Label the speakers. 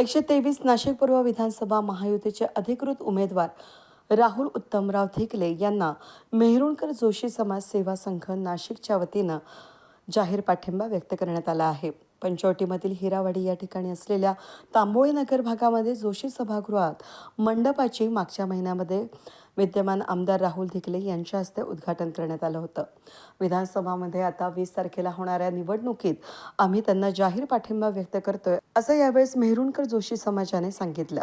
Speaker 1: एकशे तेवीस नाशिक पूर्व विधानसभा महायुतीचे अधिकृत उमेदवार राहुल उत्तमराव थिकले यांना मेहरुणकर जोशी समाज सेवा संघ नाशिकच्या वतीनं जाहीर पाठिंबा व्यक्त करण्यात आला आहे. पंचवटीमधील हिरावाडी या ठिकाणी असलेल्या तांबोळी नगर भागामध्ये जोशी सभागृहात मंडपाची मागच्या महिन्यामध्ये विद्यमान आमदार राहुल धिकले यांच्या हस्ते उद्घाटन करण्यात आलं होतं. विधानसभामध्ये आता वीस तारखेला होणाऱ्या निवडणुकीत आम्ही त्यांना जाहीर पाठिंबा व्यक्त करतोय असं यावेळेस मेहरुणकर जोशी समाजाने सांगितलं.